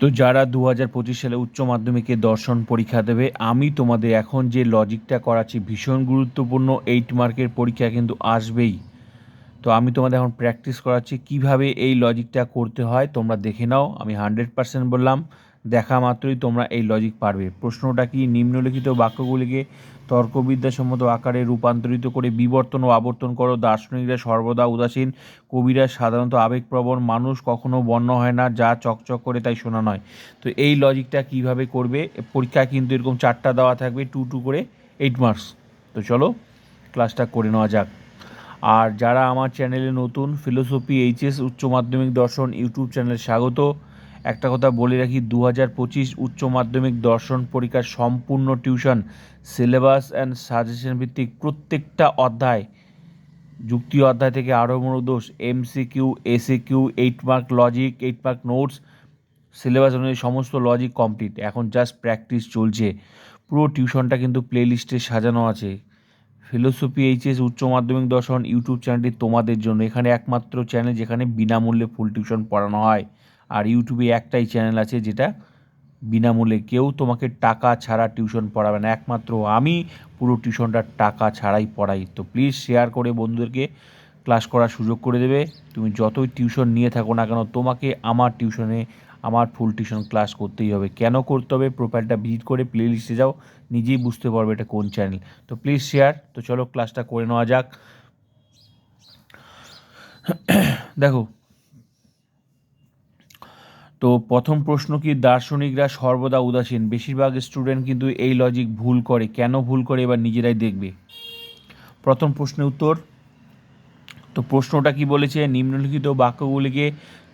তো যারা দু হাজার পঁচিশ সালে উচ্চ মাধ্যমিকে দর্শন পরীক্ষা দেবে, আমি তোমাদের এখন যে লজিকটা করাচ্ছি ভীষণ গুরুত্বপূর্ণ এইট মার্কের পরীক্ষা কিন্তু আসবেই। তো আমি তোমাদের এখন প্র্যাকটিস করাচ্ছি কীভাবে এই লজিকটা করতে হয়, তোমরা দেখে নাও, আমি হান্ড্রেড পার্সেন্ট বললাম। দেখা মাত্রই তোমরা এই লজিক পারবে। প্রশ্নটা কি? নিম্নলিখিত বাক্যগুলিকে তর্কবিদ্যাসম্মত আকারে রূপান্তরিত করে বিবর্তন ও আবর্তন করো। দার্শনিকরা সর্বদা উদাসীন। কবিরা সাধারণত আবেগপ্রবণ মানুষ, কখনো বর্ণ হয় না, যা চকচক করে তাই শোনা নয়। তো এই লজিকটা কীভাবে করবে? পরীক্ষা কিন্তু এরকম চারটা দেওয়া থাকবে টু টু করে এইট মার্কস তো চলো ক্লাসটা করে নেওয়া যাক। আর যারা আমার চ্যানেলে নতুন ফিলোসফি এইচএস উচ্চ মাধ্যমিক দর্শন ইউটিউব চ্যানেলে স্বাগত। একটা কথা বলে রাখি দু হাজার পঁচিশ উচ্চ মাধ্যমিক দর্শন পরীক্ষার সম্পূর্ণ টিউশন, সিলেবাস অ্যান্ড সাজেশন ভিত্তিক প্রত্যেকটা অধ্যায়, যুক্তি অধ্যায় থেকে আরও দোষ M C Q A C Q eight mark logic eight mark notes syllabus অনুযায়ী সমস্ত লজিক কমপ্লিট এখন জাস্ট প্র্যাকটিস চলছে। পুরো টিউশনটা কিন্তু প্লে লিস্টে সাজানো আছে। ফিলোসফি এইচএস উচ্চ মাধ্যমিক দর্শন ইউটিউব চ্যানেলটি তোমাদের জন্য। এখানে একমাত্র চ্যানেল যেখানে বিনামূল্যে ফুল টিউশন পড়ানো হয়। আর ইউটিউবে একটাই চ্যানেল আছে যেটা বিনামূল্যে কেউ তোমাকে টাকা ছাড়া টিউশন পড়াবে না। একমাত্র আমি পুরো টিউশনটা টাকা ছাড়াই পড়াই। তো প্লিজ শেয়ার করে বন্ধুদেরকে ক্লাস করার সুযোগ করে দেবে। তুমি যতই টিউশন নিয়ে থাকো না কেন, তোমাকে আমার টিউশনে আমার ফুল টিউশন ক্লাস করতেই হবে। কেন করতে হবে? প্রোফাইলটা ভিজিট করে প্লে লিস্টে যাও, নিজেই বুঝতে পারবে এটা কোন চ্যানেল তো প্লিজ শেয়ার তো চলো ক্লাসটা করে নেওয়া যাক। দেখো তো প্রথম প্রশ্ন কি দার্শনিকরা সর্বদা উদাসীন? বেশিরভাগ স্টুডেন্ট কিন্তু এই লজিক ভুল করে। কেন ভুল করে এবার নিজেরাই দেখবে। প্রথম প্রশ্নের উত্তর। তো প্রশ্নটা কি বলেছে? নিম্নলিখিত বাক্যগুলিকে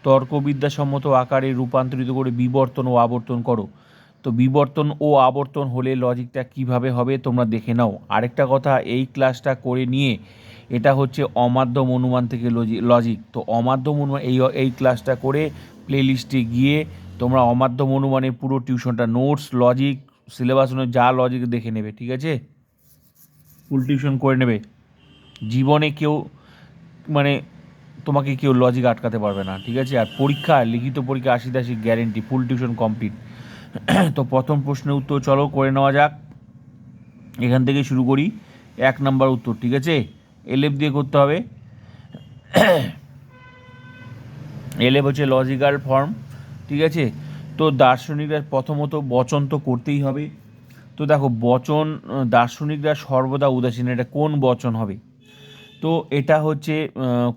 তর্কবিদ্যাসম্মত আকারে রূপান্তরিত করে বিবর্তন ও আবর্তন করো। তো বিবর্তন ও আবর্তন হলে লজিকটা কীভাবে হবে তোমরা দেখে নাও। আরেকটা কথা, এই ক্লাসটা করে নিয়ে এটা হচ্ছে অমাধ্যম অনুমান থেকে লজিক তো অমাধ্যম অনুমান এই এই ক্লাসটা করে প্লেলিস্টে গিয়ে তোমরা অমাধ্যম অনুমানের পুরো টিউশনটা নোটস লজিক সিলেবাস অনুযায়ী যা লজিক দেখে নেবে, ঠিক আছে? ফুল টিউশন করে নেবে। জীবনে কেউ মানে তোমাকে কেউ লজিক আটকাতে পারবে না, ঠিক আছে? আর পরীক্ষা, লিখিত পরীক্ষা আশি দাসি গ্যারেন্টি ফুল টিউশন কমপ্লিট তো প্রথম প্রশ্নের উত্তর চলো, করে নেওয়া যাক। এখান থেকে শুরু করি। এক নাম্বার উত্তর, ঠিক আছে? এলএফ দিয়ে করতে হবে। এলএফ হচ্ছে লজিক্যাল ফর্ম ঠিক আছে? তো দার্শনিকরা প্রথমত বচন তো করতেই হবে। তো দেখো, বচন দার্শনিকরা সর্বদা উদাসীন, এটা কোন বচন হবে? তো এটা হচ্ছে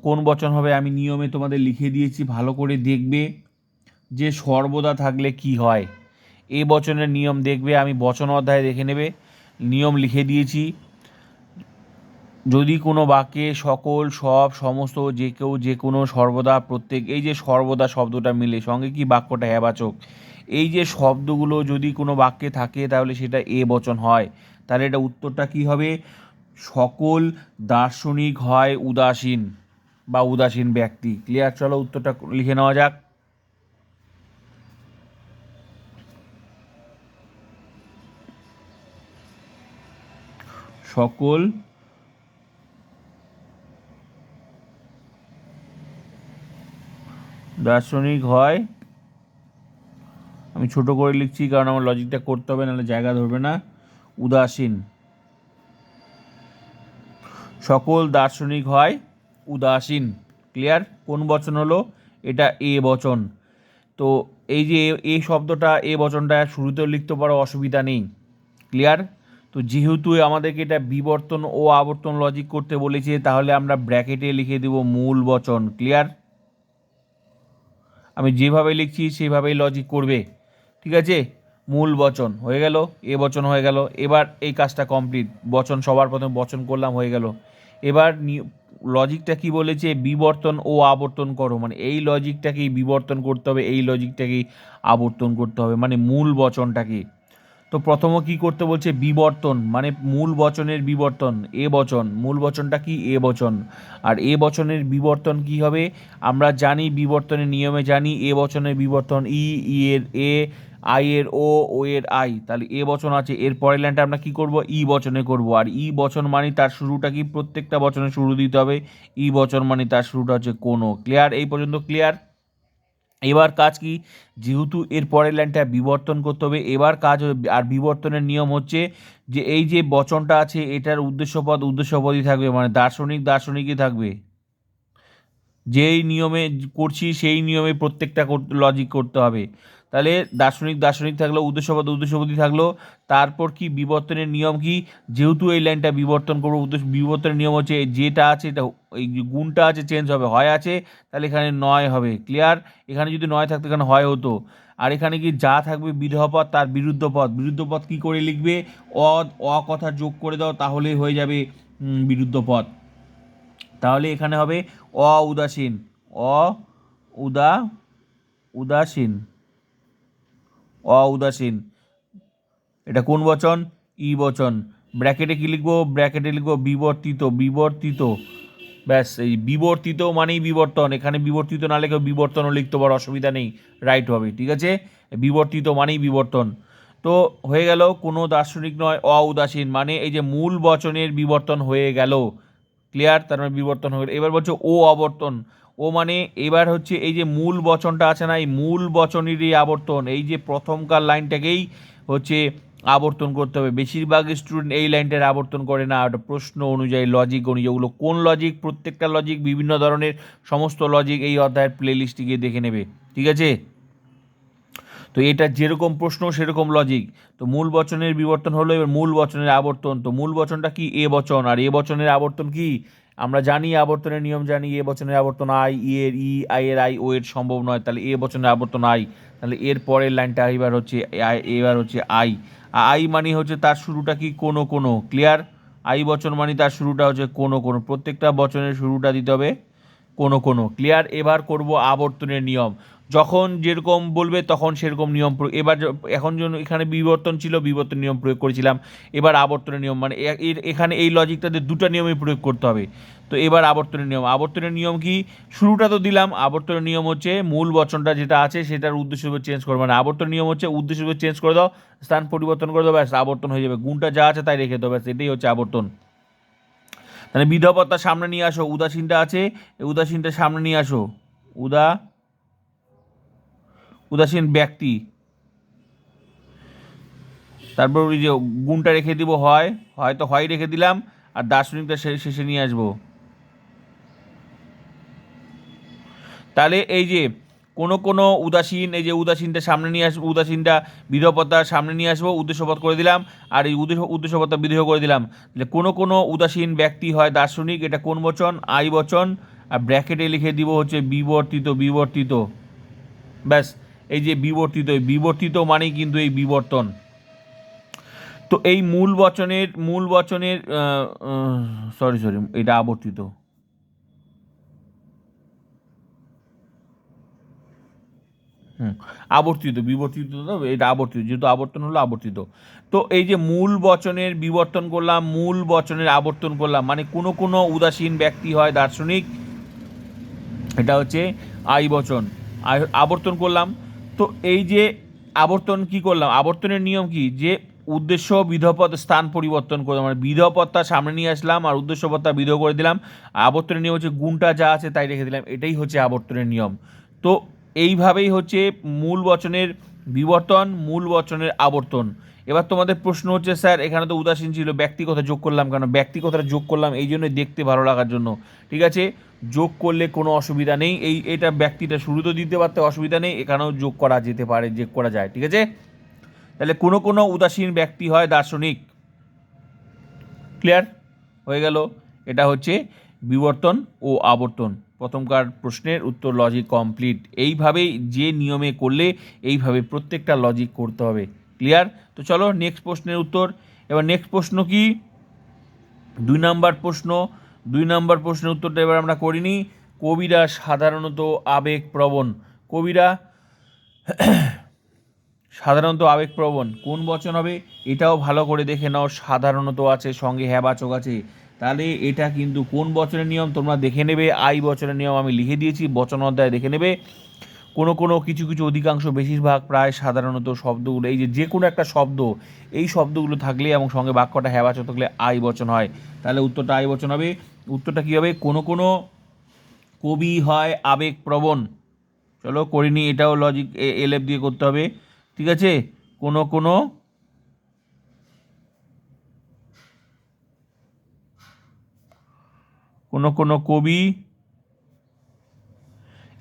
কোন বচন হবে? আমি নিয়মে তোমাদের লিখে দিয়েছি, ভালো করে দেখবে যে সর্বদা থাকলে কি হয়। এ বচনের নিয়ম দেখবে, আমি বচন অধ্যায় দেখে নেবে। নিয়ম লিখে দিয়েছি। যদি কোনো বাক্যে সকল, সব, সমস্ত, যে কেউ, যে কোনো, সর্বদা, প্রত্যেক, এই যে সর্বদা শব্দটা মিলে, সঙ্গে কি বাক্যটা হ্যাবাচক এই যে শব্দগুলো যদি কোনো বাক্যে থাকে, তাহলে সেটা এ বচন হয়। তাহলে এটা উত্তরটা কি হবে? সকল দার্শনিক হয় উদাসীন বা উদাসীন ব্যক্তি। ক্লিয়ার? চলো উত্তরটা লিখে নেওয়া যাক। সকল দার্শনিক হয়। আমি ছোট করে লিখছি কারণ আমার লজিকটা করতে হবে, নাহলে জায়গা ধরবে না। উদাসীন। সকল দার্শনিক হয় উদাসীন। ক্লিয়ার? কোন বচন হলো? এটা এ বচন। তো এই যে এ শব্দটা, এ বচনটা শুরুতেও লিখতে পারো, অসুবিধা নেই। ক্লিয়ার? তো যেহেতু আমাদেরকে এটা বিবর্তন ও আবর্তন লজিক করতে বলেছে, তাহলে আমরা ব্র্যাকেটে লিখে দেব মূল বচন। ক্লিয়ার? আমি যেভাবে লিখছি, সেভাবেই লজিক করবে। ঠিক আছে? মূল বচন হয়ে গেল, এ বচন হয়ে গেল। এবার এই কাজটা কমপ্লিট বচন সবার প্রথমে বচন করলাম, হয়ে গেল। এবার লজিকটা কি বলেছে? বিবর্তন ও আবর্তন করো। মানে এই লজিকটাকেই বিবর্তন করতে হবে, এই লজিকটাকেই আবর্তন করতে হবে। মানে মূল বচনটাকে। তো প্রথম কি করতে বলছে? বিবর্তন মানে মূল বচনের বিবর্তন, এ বচন। মূল বচনটা কি? এ বচন। আর এ বচনের বিবর্তন কি হবে? আমরা জানি বিবর্তনের নিয়মে জানি, এ বচনের বিবর্তন ই ই এর এ, আই এর ও ও এর আই। তাহলে এ বচন আছে, এর পরের লাইনটা আমরা কি করব? ই বচনে করব। আর ই বচন মানে তার শুরুটা কি? প্রত্যেকটা বচনে শুরু দিতে হবে। ই বচন মানে তার শুরুটা হচ্ছে কোনো। ক্লিয়ার? এই পর্যন্ত ক্লিয়ার? এবার কাজ কি? যেহেতু এর পরের লাইনটা বিবর্তন করতে হবে, এবার কাজ আর বিবর্তনের নিয়ম হচ্ছে যে এই যে বচনটা আছে, এটার উদ্দেশ্যপদ উদ্দেশ্যপদই থাকবে মানে দার্শনিক দার্শনিকই থাকবে। যেই নিয়মে করছি, সেই নিয়মে প্রত্যেকটা লজিক করতে হবে। তাহলে দার্শনিক দার্শনিক থাকল উদ্দেশ্যপদ উদ্দেশ্যপদী থাকল। তারপর কি? বিবর্তনের নিয়ম কি? যেহেতু এই লাইনটা বিবর্তন করব, উদ্দেশ্য, বিবর্তনের নিয়ম হচ্ছে যেটা আছে, এটা এই গুণটা আছে চেঞ্জ হবে, হয় আছে, তাহলে এখানে নয় হবে ক্লিয়ার এখানে যদি নয় থাকতো, এখানে হয় হতো। আর এখানে কি যা থাকবে বিধবা পদ তার বিরুদ্ধ পদ বিরুদ্ধ পদ কী করে লিখবে? অ অ কথা যোগ করে দাও, তাহলেই হয়ে যাবে বিরুদ্ধ পদ তাহলে এখানে হবে অ উদাসীন অ উদা উদাসীন অ উদাসীন এটা কোন বচন? ই বচন। ব্র্যাকেটে কি লিখব? ব্র্যাকেটে লিখব বিবর্তিত বিবর্তিত। ব্যাস, এই বিবর্তিত মানেই বিবর্তন। এখানে বিবর্তিত না লিখে বিবর্তনও লিখতে পারো, অসুবিধা নেই। রাইট হবে, ঠিক আছে? বিবর্তিত মানেই বিবর্তন। তো হয়ে গেল, কোনো দার্শনিক নয় অ উদাসীন মানে এই যে মূল বচনের বিবর্তন হয়ে গেল। ক্লিয়ার? তার মানে বিবর্তন হয়ে গেল। এবার বলছে ও অবর্তন। ও মানে এবার হচ্ছে এই যে মূল বচনটা আছে না, এই মূল বচনেরই আবর্তন, এই যে প্রথমকার লাইনটাকেই হচ্ছে আবর্তন করতে হবে। বেশিরভাগ স্টুডেন্ট এই লাইনটার আবর্তন করে না। ওটা প্রশ্ন অনুযায়ী লজিক অনুযায়ী ওগুলো কোন লজিক প্রত্যেকটা লজিক বিভিন্ন ধরনের, সমস্ত লজিক এই অধ্যায়ের প্লেলিস্টে গিয়ে দেখে নেবে। ঠিক আছে? তো এটা যেরকম প্রশ্ন, সেরকম লজিক তো মূল বচনের বিবর্তন হলো, এবার মূল বচনের আবর্তন। তো মূল বচনটা কি? এ বচন। আর এ বচনের আবর্তন কি? আমরা জানি আবর্তনের নিয়ম জানি, এ বচনের আবর্তন আই, ই এর ই, আই এর আই, ও এর সম্ভব নয়। তাহলে এ বচনের আবর্তন আই, তাহলে এর পরের লাইনটা এবার হচ্ছে এবার হচ্ছে আই। আই মানে হচ্ছে তার শুরুটা কি কোনো কোনো ক্লিয়ার আই বচন মানে তার শুরুটা হচ্ছে কোনো কোনো। প্রত্যেকটা বচনের শুরুটা দিতে হবে কোনো কোনো। ক্লিয়ার এবার করব আবর্তনের নিয়ম। যখন যেরকম বলবে তখন সেরকম নিয়ম এবার এখন জন্য এখানে বিবর্তন ছিল বিবর্তন নিয়ম প্রয়োগ করেছিলাম। এবার আবর্তনের নিয়ম মানে এর- এখানে এই লজিকটাতে দুটো নিয়মই প্রয়োগ করতে হবে। তো এবার আবর্তনের নিয়ম। আবর্তনের নিয়ম কি? শুরুটা তো দিলাম। আবর্তনের নিয়ম হচ্ছে মূল বচনটা যেটা আছে সেটার উদ্দেশ্য চেঞ্জ করবে। মানে আবর্তন নিয়ম হচ্ছে উদ্দেশ্য চেঞ্জ করে দাও, স্থান পরিবর্তন করে দাও, ব্যাস, আবর্তন হয়ে যাবে। গুণটা যা আছে তাই রেখে দাও, ব্যাস, এটাই হচ্ছে আবর্তন। তাহলে বিধবতার সামনে নিয়ে আসো, উদাসীনটা আছে উদাসীনটা সামনে নিয়ে আসো। উদা, উদাসীন ব্যক্তি। তারপর ওই যে গুণটা রেখে দিব, হয়, হয়তো হয় রেখে দিলাম, আর দার্শনিকটা শেষে নিয়ে আসব। তাহলে এই যে কোনো কোনো উদাসীন, এই যে উদাসীনটা সামনে নিয়ে আসব, উদাসীনটা বিধপত্তার সামনে নিয়ে আসব উদ্দেশ্যপদ করে দিলাম, আর এই উদ্দেশ্য উদ্দেশ্যপত্তা বিদেহ করে দিলাম। যে কোনো কোনো উদাসীন ব্যক্তি হয় দার্শনিক, এটা কোন বচন? আই বচন। আর ব্র্যাকেটে লিখে দিব হচ্ছে বিবর্তিত বিবর্তিত। ব্যাস, এই যে বিবর্তিত বিবর্তিত মানেই কিন্তু এই বিবর্তন। তো এই মূল বচনের মূল বচনের সরি সরি এটা আবর্তিত। হুম, আবর্তিত, বিবর্তিত তো, এটা আবর্তিত, যেহেতু আবর্তন হলো আবর্তিত। তো এই যে মূল বচনের বিবর্তন করলাম, মূল বচনের আবর্তন করলাম মানে কোনো কোনো উদাসীন ব্যক্তি হয় দার্শনিক, এটা হচ্ছে আই বচন আবর্তন করলাম। তো এই যে আবর্তন কি করলাম? আবর্তনের নিয়ম কি? যে উদ্দেশ্য, বিধপদ স্থান পরিবর্তন করলাম মানে বিধপদটা সামনে নিয়ে আসলাম আর উদ্দেশ্যপদটা বিধ করে দিলাম। আবর্তনের নিয়ম হচ্ছে গুণটা যা আছে তাই রেখে দিলাম, এটাই হচ্ছে আবর্তনের নিয়ম। তো এইভাবেই হচ্ছে মূল বচনের বিবর্তন, মূল বচনের আবর্তন। এবার তোমাদের প্রশ্ন হচ্ছে, স্যার, এখানে তো উদাসীন ছিল ব্যক্তি কথা যোগ করলাম কেন? ব্যক্তি কথাটা যোগ করলাম এই জন্য দেখতে ভালো লাগার জন্য। ঠিক আছে? যোগ করলে কোনো অসুবিধা নেই। এই, এটা ব্যক্তিটা শুরুতেও দিতে পারতে অসুবিধা নেই, এখানেও যোগ করা যেতে পারে, যোগ করা যায়, ঠিক আছে? তাহলে কোনো কোনো উদাসীন ব্যক্তি হয় দার্শনিক? ক্লিয়ার? হয়ে গেল। এটা হচ্ছে বিবর্তন ও আবর্তন। প্রথমকার প্রশ্নের উত্তর লজিক কমপ্লিট এইভাবেই যে নিয়মে করলে এইভাবে প্রত্যেকটা লজিক করতে হবে। ক্লিয়ার তো চলো নেক্সট প্রশ্নের উত্তর। এবার নেক্সট প্রশ্ন কি? দুই নাম্বার প্রশ্ন। দুই নাম্বার প্রশ্নের উত্তরটা এবার আমরা করিনি। কবিরা সাধারণত আবেগপ্রবণ। কবিরা সাধারণত আবেগপ্রবণ। কোন বচন হবে? এটাও ভালো করে দেখে নাও। সাধারণত আছে, সঙ্গে হ্যাবাচক আছে। তাহলে এটা কিন্তু কোন বচনের নিয়ম? তোমরা দেখে নেবে, আই বচনের নিয়ম আমি লিখে দিয়েছি, বচন অধ্যায় দেখে নেবে। কোনো কোনো কিছু কিছু অধিকাংশ বেশিরভাগ প্রায় সাধারণত শব্দগুলো, এই যে যে কোনো একটা শব্দ, এই শব্দগুলো থাকলে এবং সঙ্গে বাক্যটা হ্যাবাচক থাকলে আই বচন হয়। তাহলে উত্তরটা আই বচন হবে। উত্তরটা কী হবে? কোনো কোনো কবি হয় আবেগপ্রবণ চলো করিনি, এটাও লজিক এলএফ দিয়ে করতে হবে। ঠিক আছে? কোনো কোনো কোনো কোনো কবি?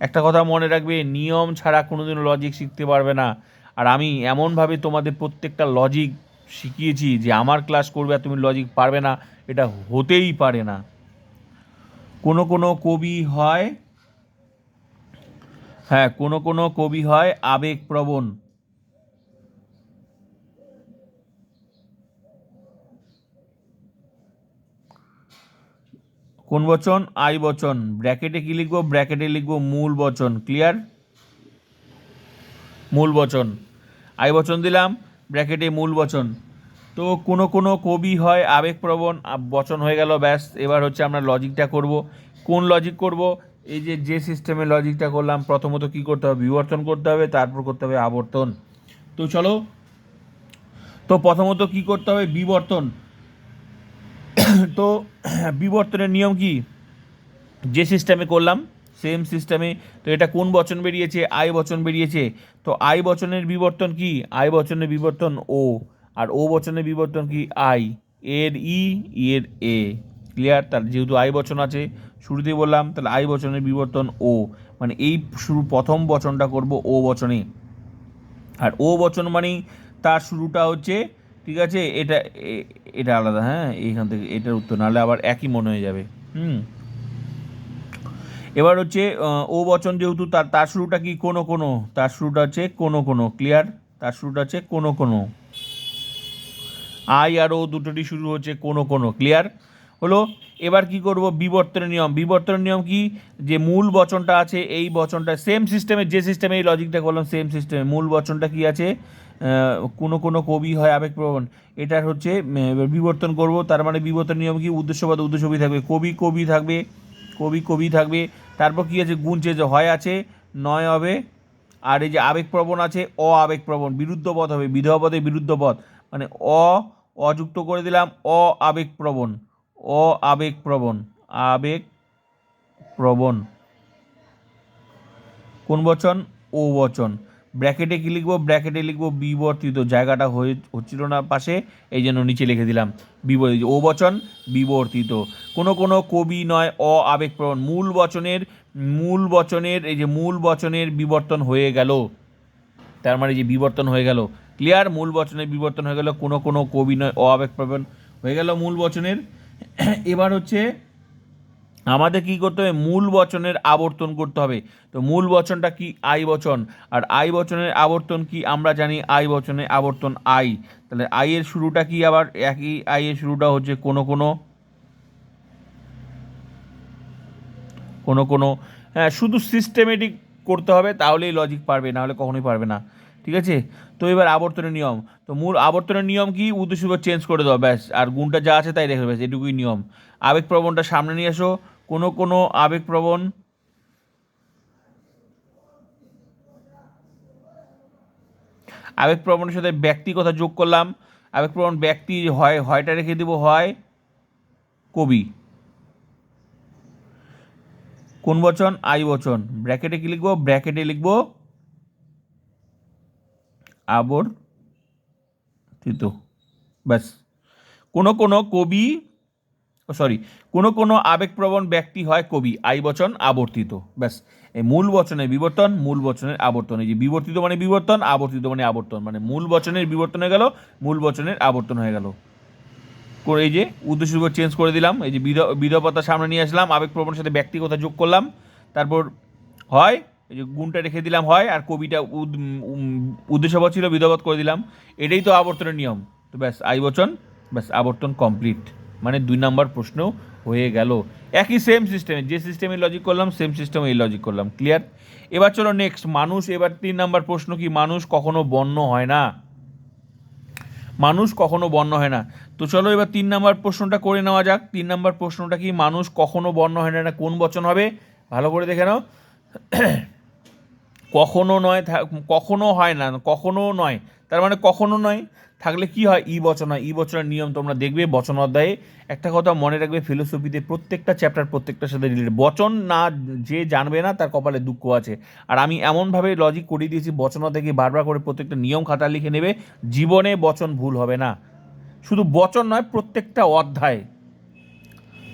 একটা কথা মনে রাখবে, নিয়ম ছাড়া কোনো কোনোদিনও লজিক শিখতে পারবে না। আর আমি এমনভাবে তোমাদের প্রত্যেকটা লজিক শিখিয়েছি যে আমার ক্লাস করবে আর তুমি লজিক পারবে না, এটা হতেই পারে না। কোনো কোনো কবি হয় হ্যাঁ কোনো কোনো কবি হয় আবেগপ্রবণ। কোন বচন? আই বচন। ব্র্যাকেটে কি লিখব? ব্র্যাকেটে লিখব মূল বচন। ক্লিয়ার? মূল বচন। আই বচন দিলাম, ব্র্যাকেটে মূল বচন। তো কোনো কোনো কবি হয়, আবেগপ্রবণ বচন হয়ে গেল, ব্যাস। এবার হচ্ছে আমরা লজিকটা করব। কোন লজিক করব? এই যে যে সিস্টেমে লজিকটা করলাম, প্রথমত কি করতে হবে? বিবর্তন করতে হবে, তারপর করতে হবে আবর্তন। তো চলো। তো প্রথমত কি করতে হবে? বিবর্তন। তো বিবর্তনের নিয়ম কি? যে সিস্টেমে করলাম সেম সিস্টেমে তো এটা কোন বচন বেরিয়েছে? আই বচন বেরিয়েছে। তো আই বচনের বিবর্তন কি? আই বচনের বিবর্তন ও আর ও বচনের বিবর্তন কি? আই এর ই এর এ ক্লিয়ার তার যেহেতু আই বচন আছে শুরুতে বললাম, তাহলে আই বচনের বিবর্তন ও মানে এই শুরু প্রথম বচনটা করব ও বচনে। আর ও বচন মানেই তার শুরুটা হচ্ছে ঠিক আছে? এটা এটা আলাদা হ্যাঁ? এইখান থেকে, এটার উত্তর, নাহলে আবার একই মনে হয়ে যাবে। হুম? এবার হচ্ছে ও বচন যেহেতু, তার তার শুরুটা কি? কোনো কোনো। তার শুরুটা হচ্ছে, কোনো কোনো। ক্লিয়ার তার শুরুটা হচ্ছে, কোনো কোনো। আই আর ও দুটোটি শুরু হচ্ছে, কোনো কোনো। ক্লিয়ার হলো? এবার কি করব? বিবর্তন নিয়ম। বিবর্তন নিয়ম কি? যে মূল বচনটা আছে, এই বচনটা সেম সিস্টেমে যে সিস্টেমে এই লজিকটা করলাম সেম সিস্টেমে মূল বচনটা কি আছে? কোনো কোনো কবি হয় আবেগপ্রবণ। এটার হচ্ছে বিবর্তন করব। তার মানে বিবর্তন নিয়ম কি? উদ্দেশ্যবাদ, উদ্দেশ্যবি থাকবে। কবি কবি থাকবে। কবি কবি থাকবে। তারপর কি আছে? গুণ যে হয় আছে, নয় হবে। আর এই যে আবেগপ্রবণ আছে অ আবেগপ্রবণ বিরুদ্ধ পথ হবে। বিধবা পথে বিরুদ্ধ পথ। মানে অ, অযুক্ত করে দিলাম অ আবেগপ্রবণ অ আবেগপ্রবণ আবেগ প্রবণ কোন বচন? ও বচন। ব্র্যাকেটে কি লিখব? ব্র্যাকেটে লিখব বিবর্তিত। জায়গাটা হয়ে, হচ্ছিল না পাশে, এই জন্য নিচে লিখে দিলাম বিবর্তিত। ও বচন, বিবর্তিত। কোনো কোনো কবি নয়, অ আবেগপ্রবণ। মূল বচনের মূল বচনের, এই যে মূল বচনের বিবর্তন হয়ে গেল। তার মানে যে বিবর্তন হয়ে গেল। ক্লিয়ার? মূল বচনের বিবর্তন হয়ে গেল। কোনো কোনো কবি নয়, অ আবেগ আবেগপ্রবণ। হয়ে গেল মূল বচনের এবার হচ্ছে আমাদের কি করতে হবে? মূল বচনের আবর্তন করতে হবে। তো মূল বচনটা কি? আই বচন। আর আই বচনের আবর্তন কি? আমরা জানি আই বচনের আবর্তন আই। তাহলে আই এর শুরুটা কি আবার? একই আই এর শুরুটা হচ্ছে কোনো কোনো। কোনো কোনো। হ্যাঁ শুধু সিস্টেমেটিক করতে হবে, তাহলেই লজিক পারবে না হলে কখনোই পারবে না। ঠিক আছে? তো এবার আবর্তনের নিয়ম। তো মূল আবর্তনের নিয়ম কি? উদ্দেশ্য চেঞ্জ করে দেওয়া ব্যাস। আর গুণটা যা আছে তাই রেখে ব্যাস, এটুকুই নিয়ম। আবেগপ্রবণটা সামনে নিয়ে এসো। কোনো কোনো আবেগপ্রবণ আবেগপ্রবণের সাথে ব্যক্তি কথা যোগ করলাম। আবেগপ্রবণ ব্যক্তি হয়, হয়টা রেখে দেবো, হয় কবি। কোন বচন? আই বচন। ব্র্যাকেটে কি লিখব? ব্র্যাকেটে লিখব আবর্তিত ব্যাস। কোনো কোনো কবি সরি, কোনো কোনো আবেগপ্রবণ ব্যক্তি হয় কবি, আই বচন আবর্তিত। ব্যাস, এই মূল বচনের বিবর্তন, মূল বচনের আবর্তন। এই যে বিবর্তিত মানে বিবর্তন, আবর্তিত মানে আবর্তন। মানে মূল বচনের বিবর্তন হয়ে গেল, মূল বচনের আবর্তন হয়ে গেল। করে এই যে উদ্দেশ্য চেঞ্জ করে দিলাম, এই যে বিধ, বিধবতা সামনে নিয়ে আসলাম, আবেগপ্রবণের সাথে ব্যক্তিগতা যোগ করলাম। তারপর হয় এই যে গুণটা রেখে দিলাম হয় আর কবিটা উদ- উম, ছিল বিধবত করে দিলাম। এটাই তো আবর্তনের নিয়ম। তো ব্যাস আই বচন ব্যাস আবর্তন কমপ্লিট মানে দুই নাম্বার প্রশ্ন হয়ে গেল। একই সেম সিস্টেমে যে সিস্টেমে লজিক করলাম সেম সিস্টেমে এই লজিক করলাম। ক্লিয়ার এবার চলো নেক্সট মানুষ এবার তিন নাম্বার প্রশ্ন কি মানুষ কখনো বন্য হয় না? মানুষ কখনো বন্য হয় না। তো চলো এবার তিন নাম্বার প্রশ্নটা করে নেওয়া যাক। তিন নাম্বার প্রশ্নটা কি মানুষ কখনো বন্য হয় না কোন বচন হবে? ভালো করে দেখে নাও। কখনো নয় কখনো হয় না, কখনো নয়। তার মানে কখনো নয়, থাকলে কি হয়? ই বচন ই বচনের নিয়ম তোমরা দেখবে বচন অধ্যায়ে। একটা কথা মনে রাখবে ফিলোসফিতে প্রত্যেকটা চ্যাপ্টার প্রত্যেকটার সাথে রিলেটেড বচন না, যে জানবে না, তার কপালে দুঃখ আছে। আর আমি এমনভাবে লজিক করিয়ে দিয়েছি, বচন থেকে বারবার করে প্রত্যেকটা নিয়ম খাতা লিখে নেবে, জীবনে বচন ভুল হবে না। শুধু বচন নয়, প্রত্যেকটা অধ্যায়।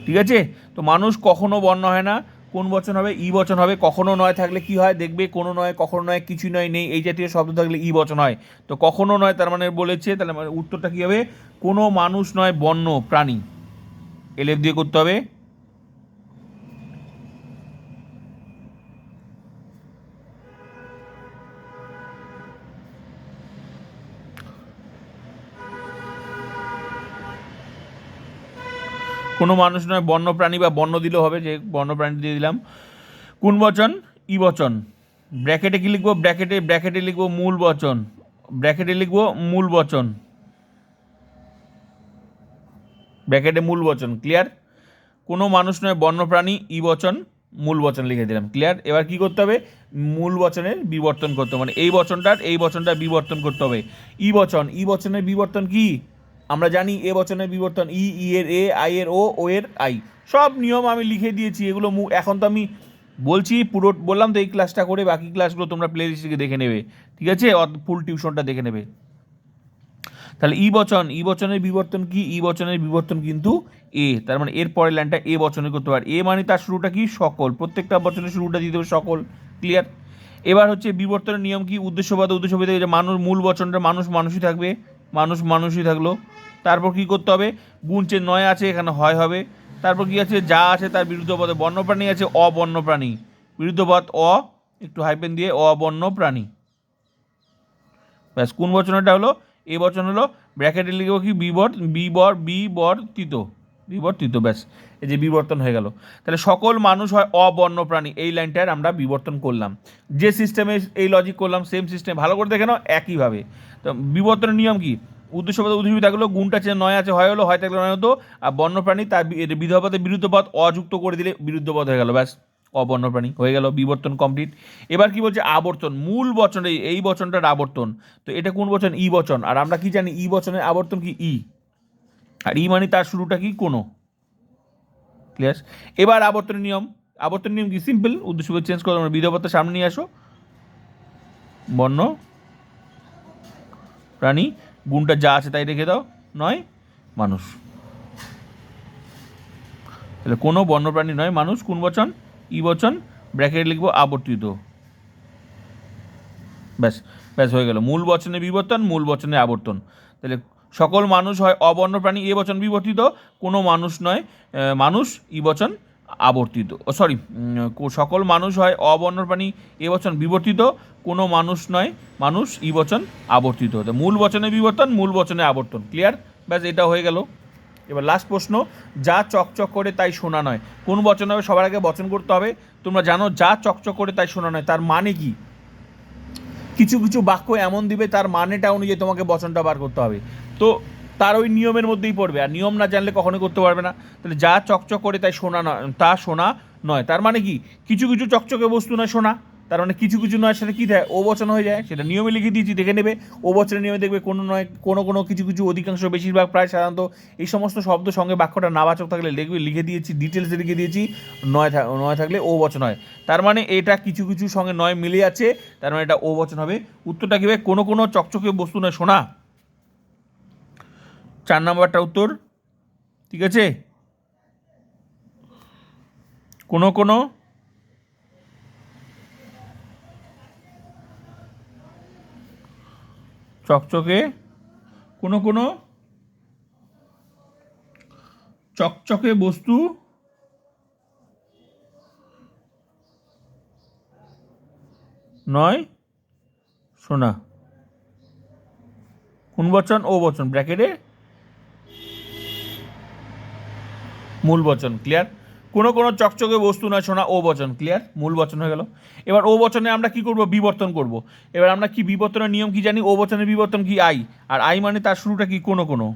ঠিক আছে? তো মানুষ কখনো বর্ণ হয় না কোন বচন হবে? ই বচন হবে। কখনো নয় থাকলে কি হয়? দেখবে কোনো নয়, কখনো নয় কিছু নয়, নেই। এই জাতীয় শব্দ থাকলে ই বচন হয়। তো কখনো নয়, তার মানে বলেছে তাহলে মানে উত্তরটা কী হবে? কোনো মানুষ নয়, বন্য, প্রাণী। এলএফ দিয়ে করতে হবে। কোনো মানুষ নয় বন্য প্রাণী বা বন্য দিলেও হবে, যে বন্য প্রাণী দিয়ে দিলাম। কোন বচন? ই বচন। ব্র্যাকেটে কি লিখব? ব্র্যাকেটে ব্র্যাকেটে লিখব মূল বচন। ব্র্যাকেটে লিখব মূল বচন। ব্র্যাকেটে মূল বচন, ক্লিয়ার? কোনো মানুষ নয় বন্য প্রাণী ই বচন, মূল বচন লিখে দিলাম, ক্লিয়ার? এবার কি করতে হবে? মূল বচনের বিবর্তন করতে হবে। মানে এই বচনটার, এই বচনটা বিবর্তন করতে হবে। ই বচন, ই বচনের বিবর্তন কি? আমরা জানি এ বচনের বিবর্তন ই ই এর এ, আই এর ও ও এর আই। সব নিয়ম আমি লিখে দিয়েছি, এগুলো এখন তো আমি বলছি, পুরো বললাম তো এই ক্লাসটা করে বাকি ক্লাসগুলো তোমরা প্লে লিস্টে দেখে নেবে, ঠিক আছে? ফুল টিউশনটা দেখে নেবে। তাহলে ই বচন, ই বচনের বিবর্তন কি? ই বচনের বিবর্তন কিন্তু এ। তার মানে এর পরের লাইনটা এ বচনে করতে পারে। এ মানে তার শুরুটা কি? সকল। প্রত্যেকটা বচনের শুরুটা দিতে হবে সকল। ক্লিয়ার এবার হচ্ছে বিবর্তনের নিয়ম কি? উদ্দেশ্যবাদ উদ্দেশ্যবাদ মানুষ, মূল বচনটা মানুষ, মানুষই থাকবে। মানুষ মানুষই থাকল। তারপর কি করতে হবে? গুণচে নয় আছে, এখানে হয় হবে। তারপর কি আছে? যা আছে তার বিরুদ্ধ পদে বন্যপ্রাণী আছে অবন্য প্রাণী বিরুদ্ধ পথ অ, একটু হাইপেন দিয়ে অবন্য প্রাণী ব্যাস, কোন বচনটা হলো? এ বচন হলো ব্র্যাকেটে লিখব কি? বিবর বিবর, বিবর্তিত। বিবর্তিত, ব্যাস। এই যে বিবর্তন হয়ে গেল। তাহলে সকল মানুষ হয় অবর্ণ প্রাণী এই লাইনটার আমরা বিবর্তন করলাম। যে সিস্টেমে এই লজিক করলাম সেম সিস্টেম ভালো করে দেখে নাও, একইভাবে। তো বিবর্তনের নিয়ম কি? উদ্দেশ্যপদ উদ্দেশ্য থাকল গুণটা চেয়ে নয় আছে, হয় হলো, হয় থাকলে নয় হতো, আর বন্যপ্রাণী তার বিধপদে বিরুদ্ধপদ অযুক্ত করে দিলে বিরুদ্ধপদ হয়ে গেল, ব্যাস। অবর্ণ প্রাণী হয়ে গেল, বিবর্তন কমপ্লিট এবার কি বলছে? আবর্তন। মূল বচন এই বচনটার আবর্তন। তো এটা কোন বচন? ই বচন। আর আমরা কি জানি, ই বচনের আবর্তন কি? ই। আর ই মানে তার শুরুটা কি? কোনো। ক্লিয়ার এবার আবর্তনের নিয়ম। আবর্তন নিয়ম কি? সিম্পল উদ্দেশ্য চেঞ্জ করো আমরা বিধবত্তা সামনে নিয়ে আসো। বর্ণ। প্রাণী। গুণটা যা আছে তাই রেখে দাও। নয়, মানুষ। তাহলে কোনো বন্যপ্রাণী নয়, মানুষ। কোন বচন? ই বচন। ব্র্যাকেট লিখব আবর্তিত। ব্যাস। ব্যাস, হয়ে গেল। মূল বচনে বিবর্তন, মূল বচনে আবর্তন। তাহলে সকল মানুষ হয় অবর্ণ প্রাণী, এ বচন বিবর্তিত, কোনো মানুষ নয় মানুষ, ই বচন আবর্তিত। সরি সকল মানুষ হয় অবর্ণ প্রাণী, এ বচন বিবর্তিত, কোনো মানুষ নয়, মানুষ, ই বচন আবর্তিত। তো মূল বচনে বিবর্তন, মূল বচনে আবর্তন। ক্লিয়ার ব্যাস, এটা হয়ে গেল। এবার লাস্ট প্রশ্ন, যা চকচক করে তাই শোনা নয়। কোন বচন হবে? সবার আগে বচন করতে হবে। তোমরা জানো, যা চকচক করে তাই শোনা নয়, তার মানে কি? কিছু কিছু বাক্য এমন দিবে, তার মানেটা অনুযায়ী তোমাকে বচনটা বার করতে হবে। তো তার ওই নিয়মের মধ্যেই পড়বে। আর নিয়ম না জানলে কখনোই করতে পারবে না। তাহলে যা চকচক করে তাই শোনা নয় তা শোনা নয়। তার মানে কি? কিছু কিছু চকচকে বস্তু নয় শোনা তার মানে কিছু কিছু নয়, সেটা কী দেয়? ও বচন হয়ে যায়। সেটা নিয়মে লিখে দিয়েছি, দেখে নেবে। ও বচনের নিয়মে দেখবে কোনো নয়, কোনো কোনো কিছু কিছু অধিকাংশ বেশিরভাগ প্রায় সাধারণত এই সমস্ত শব্দ সঙ্গে বাক্যটা নাবাচক থাকলে লিখবে লিখে দিয়েছি ডিটেলসে লিখে দিয়েছি, নয় নয় থাকলে ও বচন হয়। তার মানে এটা কিছু কিছু সঙ্গে নয় মিলে আছে তার মানে এটা ও বচন হবে। উত্তরটা কী কোনো কোনো চকচকে বস্তু নয় শোনা চার নাম্বারটা উত্তর, ঠিক আছে? কোনো কোনো? চকচকে? কোনো কোনো? চকচকে বস্তু? নয়? সোনা কোন বচন? ও বচন, ব্র্যাকেটে? মূল বচন ক্লিয়ার কোনো কোনো চকচকে বস্তু নয় শোনা, ও বচন ক্লিয়ার মূল বচন হয়ে গেল। এবার ও বচনে আমরা কি করব? বিবর্তন করব। এবার আমরা কি বিবর্তনের নিয়ম কি জানি? ও বচনের বিবর্তন কি? আই। আর আই মানে তার শুরুটা কি? কোনো কোনো।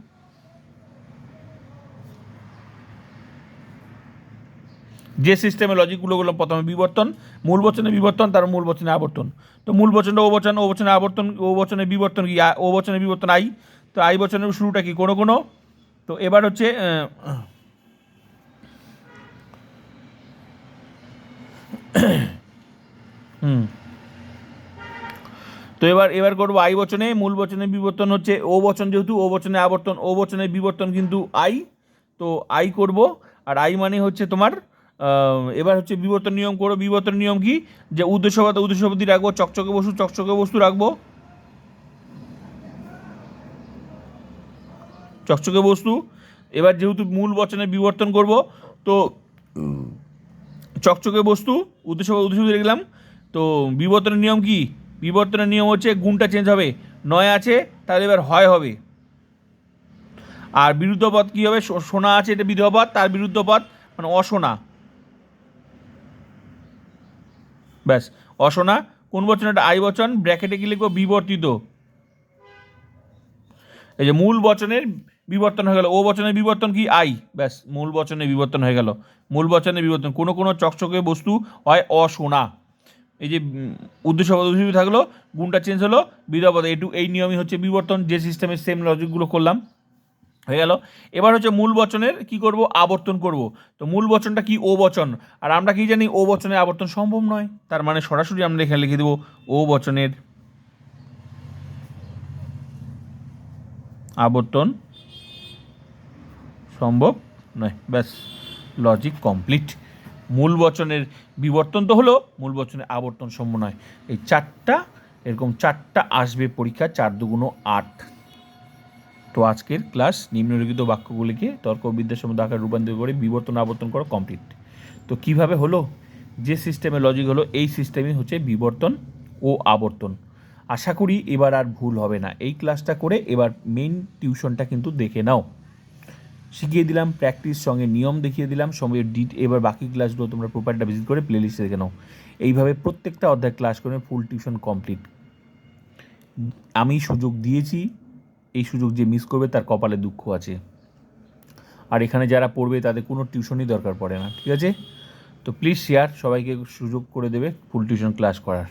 যে সিস্টেমে লজিকগুলো বললাম প্রথমে বিবর্তন, মূল বচনে বিবর্তন তার মূল বচনে আবর্তন। তো মূল বচনটা ও বচন, ও বচনে আবর্তন, ও বচনে বিবর্তন কি? ও বচনে বিবর্তন, আই। তো আই বচনের শুরুটা কি? কোনো কোনো। তো এবার হচ্ছে তো এবার এবার করব আই বচনে, মূল বচনে বিবর্তন হচ্ছে ও বচন যেহেতু, ও বচনে আবর্তন, ও বচনের বিবর্তন কিন্তু আই। তো আই করব, আর আই মানে হচ্ছে তোমার এবার হচ্ছে বিবর্তন নিয়ম করো। বিবর্তন নিয়ম কি? যে উদ্দেশ্যবাদ উদ্দেশ্যপতি রাখব, চকচকে বস্তু চকচকে বস্তু রাখব। চকচকে বস্তু। এবার যেহেতু মূল বচনে বিবর্তন করব, তো চকচকে বস্তু, উদ্দেশ্য উদ্দেশ্য লিখলাম তো বিবর্তনের নিয়ম কি? বিবর্তনের নিয়ম হচ্ছে গুণটা চেঞ্জ হবে। নয় আছে, তাহলে এবার হয় হবে। আর বিরুদ্ধ পদ কী হবে? সোনা আছে, এটা বিধবা পদ তার বিরুদ্ধ পদ মানে অসোনা। ব্যাস, অসোনা, কোন বচন? এটা আই বচন ব্র্যাকেটে কি লিখব? বিবর্তিত। এই যে মূল বচনের বিবর্তন হয়ে গেল। ও বচনের বিবর্তন কি? আই। ব্যাস, মূল বচনে বিবর্তন হয়ে গেল। মূল বচনে বিবর্তন। কোনো কোনো চকচকে বস্তু হয় অসোনা। এই যে উদ্দেশ্য পদ থাকল, গুণটা চেঞ্জ হলো বিধপদ এইটু এই নিয়মই হচ্ছে বিবর্তন। যে সিস্টেমের সেম লজিকগুলো করলাম, হয়ে গেল। এবার হচ্ছে মূল বচনের কি করব? আবর্তন করব। তো মূল বচনটা কি? ও বচন। আর আমরা কি জানি? ও বচনের আবর্তন সম্ভব নয়। তার মানে সরাসরি আমরা এখানে লিখে দেবো ও বচনের আবর্তন সম্ভব নয়। ব্যাস লজিক কমপ্লিট মূল বচনের বিবর্তন তো হলো, মূল বচনের আবর্তন সম্ভব নয়। এই চারটা, এরকম চারটা আসবে পরীক্ষা, চার দুগুণো আট। তো আজকের ক্লাস নিম্নলিখিত বাক্যগুলিকে তর্কবিদ্যার সম্বন্ধে আকার রূপান্তর করে বিবর্তন, আবর্তন করা কমপ্লিট তো কীভাবে হলো? যে সিস্টেমে লজিক হলো, এই সিস্টেমই হচ্ছে বিবর্তন ও আবর্তন। আশা করি এবার আর ভুল হবে না। এই ক্লাসটা করে এবার মেইন টিউশনটা কিন্তু দেখে নাও। শিখিয়ে দিলাম প্র্যাকটিস সঙ্গে নিয়ম দেখিয়ে দিলাম, সঙ্গে ডিট এবার বাকি ক্লাসগুলো তোমরা প্রোফাইলটা ভিজিট করে প্লেলিস্টে দেখে নাও। এইভাবে প্রত্যেকটা অধ্যায় ক্লাস করে ফুল টিউশন কমপ্লিট আমি সুযোগ দিয়েছি, এই সুযোগ যে মিস করবে তার কপালে দুঃখ আছে। আর এখানে যারা পড়বে তাদের কোনো টিউশনই দরকার পড়ে না, ঠিক আছে? তো প্লিজ শেয়ার সবাইকে সুযোগ করে দেবে ফুল টিউশন ক্লাস করার।